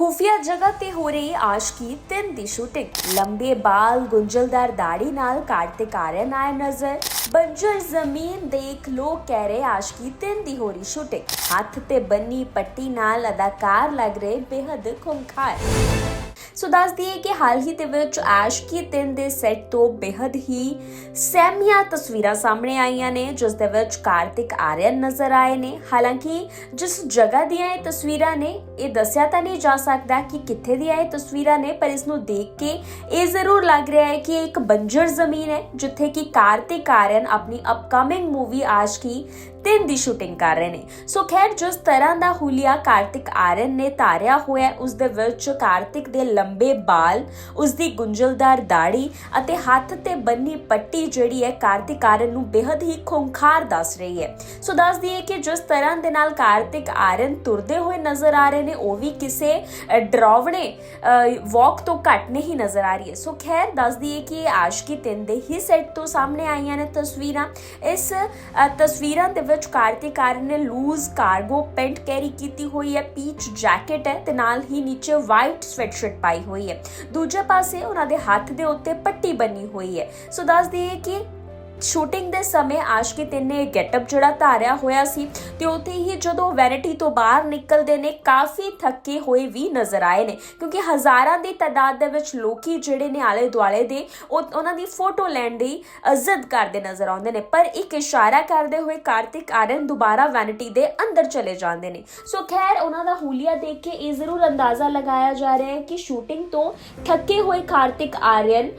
ਖੂਫੀਆ ਜਗ੍ਹਾ ਤੇ ਹੋ ਰਹੀ ਆਸ਼ਕੀ 3 ਦੀ ਸ਼ੂਟਿੰਗ ਲੰਬੇ ਬਾਲ ਗੁੰਝਲਦਾਰ ਦਾੜੀ ਨਾਲ ਕਾਰਤਿਕ ਆਰਿਅਨ ਆਏ ਨਜ਼ਰ। ਬੰਜਰ ਜ਼ਮੀਨ ਦੇਖ ਲੋਕ ਕਹਿ ਰਹੇ ਆਸ਼ਕੀ 3 ਦੀ ਹੋ ਰਹੀ ਸ਼ੂਟਿੰਗ ਹੱਥ ਤੇ ਬੰਨੀ ਪੱਟੀ ਨਾਲ ਅਦਾਕਾਰ ਲੱਗ ਰਹੇ ਬੇਹੱਦ ਖੁੰਖਾਰ। ਸੋ ਦੱਸ ਦਈਏ ਕਿ ਹਾਲ ਹੀ ਦੇ ਵਿੱਚ ਆਸ਼ਕੀ ਤਿੰਨ ਦੇ ਸੈੱਟ ਤੋਂ ਬੇहद ਹੀ ਸਹਿਮੀਆਂ ਤਸਵੀਰਾਂ ਸਾਹਮਣੇ ਆਈਆਂ ਨੇ ਜਿਸ ਦੇ ਵਿੱਚ ਕਾਰਤਿਕ ਆਰਿਅਨ ਨਜ਼ਰ ਆਏ ਨੇ। ਹਾਲਾਂਕਿ ਜਿਸ ਜਗ੍ਹਾ ਦੀਆਂ ਇਹ ਤਸਵੀਰਾਂ ਨੇ ਇਹ ਦੱਸਿਆ ਤਾਂ ਨਹੀਂ ਜਾ ਸਕਦਾ ਕਿ ਕਿੱਥੇ ਦੀਆਂ ਇਹ ਤਸਵੀਰਾਂ ਨੇ ਪਰ ਇਸ ਨੂੰ ਦੇਖ ਕੇ ਇਹ ਜ਼ਰੂਰ ਲੱਗ ਰਿਹਾ ਹੈ ਕਿ ਇਹ ਇੱਕ ਬੰਜਰ ਜ਼ਮੀਨ ਹੈ ਜਿੱਥੇ ਕਿ ਕਾਰਤਿਕ ਆਰਿਅਨ ਆਪਣੀ ਅਪਕਮਿੰਗ ਮੂਵੀ ਆਸ਼ਕੀ ਤਿੰਨ ਦੀ ਸ਼ੂਟਿੰਗ ਕਰ ਰਹੇ ਨੇ। ਸੋ ਖੈਰ ਜਿਸ ਤਰ੍ਹਾਂ ਦਾ ਹੁਲੀਆ ਕਾਰਤਿਕ ਆਰਿਅਨ ਨੇ ਧਾਰਿਆ ਹੋਇਆ ਹੈ, ਉਸ ਦੇ ਵਿੱਚ ਕਾਰਤਿਕ ਦੇ ਲੰਬੇ ਬਾਲ ਉਸ ਦੀ ਗੁੰਝਲਦਾਰ ਦਾੜੀ ਅਤੇ ਹੱਥ ਤੇ ਬੰਨੀ ਪੱਟੀ ਜਿਹੜੀ ਹੈ ਕਾਰਤਿਕ ਆਰਿਅਨ ਨੂੰ ਬੇहद ਹੀ ਖੁੰਖਾਰ ਦੱਸ ਰਹੀ ਹੈ। ਸੋ ਦੱਸ ਦਈਏ ਕਿ ਜਿਸ ਤਰ੍ਹਾਂ ਦੇ ਨਾਲ ਕਾਰਤਿਕ ਆਰਿਅਨ ਤੁਰਦੇ ਹੋਏ ਨਜ਼ਰ ਆ ਰਹੇ ਨੇ, ਉਹ ਵੀ ਕਿਸੇ ਡਰਾਵਣੇ ਵਾਕ ਤੋਂ ਘੱਟ ਨਹੀਂ ਨਜ਼ਰ ਆ ਰਹੀ ਹੈ। ਸੋ ਖੈਰ, ਦੱਸ ਦਈਏ ਕਿ ਇਹ ਆਸ਼ਕੀ ਤਿੰਨ ਦੇ ਹੀ ਸੈੱਟ ਤੋਂ ਸਾਹਮਣੇ ਆਈਆਂ ਨੇ ਤਸਵੀਰਾਂ। ਇਸ ਤਸਵੀਰਾਂ ਦੇ ਵਿੱਚ ਕਾਰਤਿਕ ਆਰਨ ਨੇ ਲੂਜ਼ ਕਾਰਗੋ, ਪੈਂਟ ਕੈਰੀ ਕੀਤੀ ਹੋਈ ਹੈ, ਪੀਚ ਜੈਕਟ ਹੈ ਤੇ ਨਾਲ ਹੀ ਨੀਚੇ ਵਾਈਟ ਸਵੈਟਸ਼ਰਟ ਪਾਈ ਹੋਈ ਹੈ। ਦੂਜੇ ਪਾਸੇ ਉਹਨਾਂ ਦੇ ਹੱਥ ਦੇ ਉੱਤੇ ਪੱਟੀ ਬੰਨੀ ਹੋਈ ਹੈ। ਸੋ ਦੱਸ ਦਈਏ ਕਿ ਸ਼ੂਟਿੰਗ ਦੇ ਸਮੇਂ ਆਸ਼ਕੀ ਤਿੰਨ ਨੇ ਗੈਟਅਪ ਜਿਹੜਾ ਧਾਰਿਆ ਹੋਇਆ ਸੀ ਤੇ ਉੱਥੇ ਹੀ ਜਦੋਂ ਵੈਨਿਟੀ ਤੋਂ ਬਾਹਰ ਨਿਕਲਦੇ ਨੇ, ਕਾਫੀ ਥੱਕੇ ਹੋਏ ਵੀ ਨਜ਼ਰ ਆਏ ਨੇ। ਕਿਉਂਕਿ ਹਜ਼ਾਰਾਂ ਦੀ ਤਾਦਾਦ ਦੇ ਵਿੱਚ ਲੋਕੀ ਜਿਹੜੇ ਨੇ ਆਲੇ ਦੁਆਲੇ ਦੇ, ਉਹ ਉਹਨਾਂ ਦੀ ਫੋਟੋ ਲੈਣ ਦੀ ਇੱਜ਼ਤ ਕਰਦੇ ਨਜ਼ਰ ਆਉਂਦੇ ਨੇ। ਪਰ ਇੱਕ ਇਸ਼ਾਰਾ ਕਰਦੇ ਹੋਏ ਕਾਰਤਿਕ ਆਰਿਅਨ ਦੁਬਾਰਾ ਵੈਨਿਟੀ ਦੇ ਅੰਦਰ ਚਲੇ ਜਾਂਦੇ ਨੇ। ਸੋ ਖੈਰ, ਉਹਨਾਂ ਦਾ ਹੂਲੀਆ ਦੇਖ ਕੇ ਇਹ ਜ਼ਰੂਰ ਅੰਦਾਜ਼ਾ ਲਗਾਇਆ ਜਾ ਰਿਹਾ ਹੈ ਕਿ ਸ਼ੂਟਿੰਗ ਤੋਂ ਥੱਕੇ ਹੋਏ ਕਾਰਤਿਕ ਆਰਿਅਨ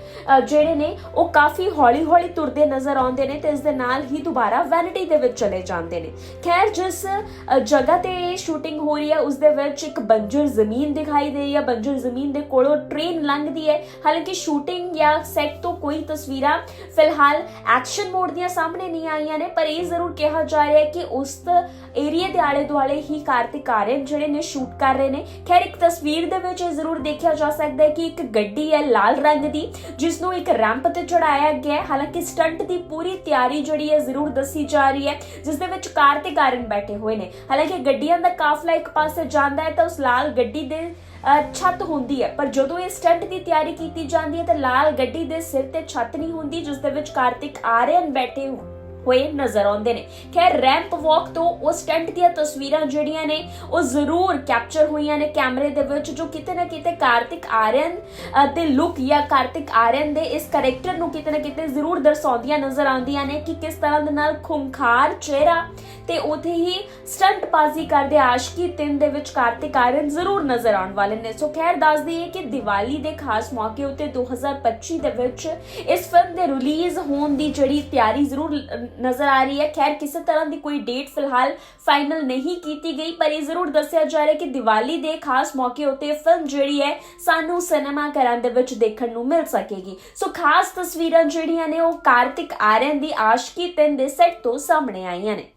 ਜਿਹੜੇ ਨੇ, ਉਹ ਕਾਫੀ ਹੌਲੀ-ਹੌਲੀ ਤੁਰਦੇ ਨਜ਼ਰ ਆਉਂਦੇ ਨੇ ਤੇ ਇਸ ਦੇ ਨਾਲ ਹੀ ਦੁਬਾਰਾ ਵੈਨਿਟੀ ਦੇ ਵਿੱਚ ਚਲੇ ਜਾਂਦੇ ਨੇ। ਖੈਰ, ਜਿਸ ਜਗ੍ਹਾ ਤੇ ਇਹ ਸ਼ੂਟਿੰਗ ਹੋ ਰਹੀ ਹੈ, ਉਸ ਦੇ ਵਿੱਚ ਇੱਕ ਬੰਜਰ ਜ਼ਮੀਨ ਦਿਖਾਈ ਦੇ ਰਹੀ ਹੈ। ਬੰਜਰ ਜ਼ਮੀਨ ਦੇ ਕੋਲੋਂ ਟ੍ਰੇਨ ਲੰਘਦੀ ਹੈ। ਹਾਲਾਂਕਿ ਸ਼ੂਟਿੰਗ ਜਾਂ ਸੈੱਟ ਤੋਂ ਕੋਈ ਤਸਵੀਰਾਂ ਫਿਲਹਾਲ ਐਕਸ਼ਨ ਮੋਡ ਦੀਆਂ ਸਾਹਮਣੇ ਨਹੀਂ ਆਈਆਂ ਨੇ, ਪਰ ਇਹ ਜ਼ਰੂਰ ਕਿਹਾ ਜਾ ਰਿਹਾ ਹੈ ਕਿ ਉਸ ਏਰੀਆ ਦੇ ਆਲੇ ਦੁਆਲੇ ਹੀ ਕਾਰਤਿਕ ਆਰਿਅਨ ਜਿਹੜੇ ਨੇ ਸ਼ੂਟ ਕਰ ਰਹੇ ਨੇ। ਖੈਰ, ਇੱਕ ਤਸਵੀਰ ਦੇ ਵਿੱਚ ਇਹ ਜ਼ਰੂਰ ਦੇਖਿਆ ਜਾ ਸਕਦਾ ਹੈ ਕਿ ਇੱਕ ਗੱਡੀ ਹੈ ਲਾਲ ਰੰਗ ਦੀ ਜਿਸ ਨੂੰ ਇੱਕ ਰੈਂਪ ਤੇ ਚੜਾਇਆ ਗਿਆ ਹੈ। ਹਾਲਾਂਕਿ ਸਟੰਟ ਦੀ ਪੂਰੀ ਤਿਆਰੀ ਜਿਹੜੀ ਹੈ ਜ਼ਰੂਰ ਦੱਸੀ ਜਾ ਰਹੀ ਹੈ ਜਿਸ ਦੇ ਵਿੱਚ ਕਾਰਤਿਕ ਆਰਿਅਨ ਬੈਠੇ ਹੋਏ ਨੇ। ਹਾਲਾਂਕਿ ਗੱਡੀਆਂ ਦਾ ਕਾਫਲਾ ਇੱਕ ਪਾਸੇ ਜਾਂਦਾ ਹੈ ਤਾਂ ਉਸ ਲਾਲ ਗੱਡੀ ਦੇ ਅ, ਛੱਤ ਹੁੰਦੀ ਹੈ। ਪਰ ਜਦੋਂ ਇਹ ਸਟੰਟ ਦੀ ਤਿਆਰੀ ਕੀਤੀ ਜਾਂਦੀ ਹੈ ਤਾਂ ਲਾਲ ਗੱਡੀ ਦੇ ਸਿਰ ਤੇ ਛੱਤ ਨਹੀਂ ਹੁੰਦੀ ਜਿਸ ਦੇ ਵਿੱਚ ਕਾਰਤਿਕ ਆਰਿਅਨ ਬੈਠੇ ਹੋਏ ਨਜ਼ਰ ਆਉਂਦੇ ਨੇ। ਖੈਰ ਰੈਂਪ ਵਾਕ ਤੋਂ ਉਹ ਸਟੰਟ ਦੀਆਂ ਤਸਵੀਰਾਂ ਜਿਹੜੀਆਂ ਨੇ ਉਹ ਜ਼ਰੂਰ ਕੈਪਚਰ ਹੋਈਆਂ ਨੇ ਕੈਮਰੇ ਦੇ ਵਿੱਚ ਜੋ ਕਿਤੇ ਨਾ ਕਿਤੇ ਕਾਰਤਿਕ ਆਰਿਅਨ ਅ, ਦੇ ਲੁੱਕ ਜਾਂ ਕਾਰਤਿਕ ਆਰਿਅਨ ਦੇ ਇਸ ਕੈਰੈਕਟਰ ਨੂੰ ਕਿਤੇ ਨਾ ਕਿਤੇ ਜ਼ਰੂਰ ਦਰਸਾਉਂਦੀਆਂ ਨਜ਼ਰ ਆਉਂਦੀਆਂ ਨੇ ਕਿ ਕਿਸ ਤਰ੍ਹਾਂ ਦੇ ਨਾਲ ਖੁੰਖਾਰ ਚਿਹਰਾ ਤੇ ਉਥੇ ਹੀ ਸਟੰਟ ਬਾਜ਼ੀ ਕਰਦੇ ਆਸ਼ਕੀ 3 ਦੇ ਵਿੱਚ ਕਾਰਤਿਕ ਆਰਿਅਨ ਜ਼ਰੂਰ ਨਜ਼ਰ ਆਉਣ ਵਾਲੇ ਨੇ। ਸੋ ਖੈਰ ਦੱਸ ਦਈਏ ਕਿ ਦੀਵਾਲੀ ਦੇ ਖਾਸ ਮੌਕੇ ਉੱਤੇ 2025 ਦੇ ਵਿੱਚ ਇਸ ਫਿਲਮ ਦੇ ਰਿਲੀਜ਼ ਹੋਣ ਦੀ ਜਿਹੜੀ ਤਿਆਰੀ ਜ਼ਰੂਰ ਨਜ਼ਰ ਆ ਰਹੀ ਹੈ। ਖੈਰ, ਕਿਸੇ ਤਰ੍ਹਾਂ ਦੀ ਕੋਈ ਡੇਟ ਫਿਲਹਾਲ ਫਾਈਨਲ ਨਹੀਂ ਕੀਤੀ ਗਈ, ਪਰ ਇਹ ਜ਼ਰੂਰ ਦੱਸਿਆ ਜਾ ਰਿਹਾ ਕਿ ਦੀਵਾਲੀ ਦੇ ਖਾਸ ਮੌਕੇ ਉੱਤੇ ਫਿਲਮ ਜਿਹੜੀ ਹੈ, ਸਾਨੂੰ ਸਿਨੇਮਾ ਘਰਾਂ ਦੇ ਵਿੱਚ ਦੇਖਣ ਨੂੰ ਮਿਲ ਸਕੇਗੀ। ਸੋ ਖਾਸ ਤਸਵੀਰਾਂ ਜਿਹੜੀਆਂ ਨੇ ਉਹ ਕਾਰਤਿਕ ਆਰਿਅਨ ਦੀ ਆਸ਼ਕੀ 3 ਦੇ ਸੈੱਟ ਤੋਂ ਸਾਹਮਣੇ ਆਈਆਂ ਨੇ।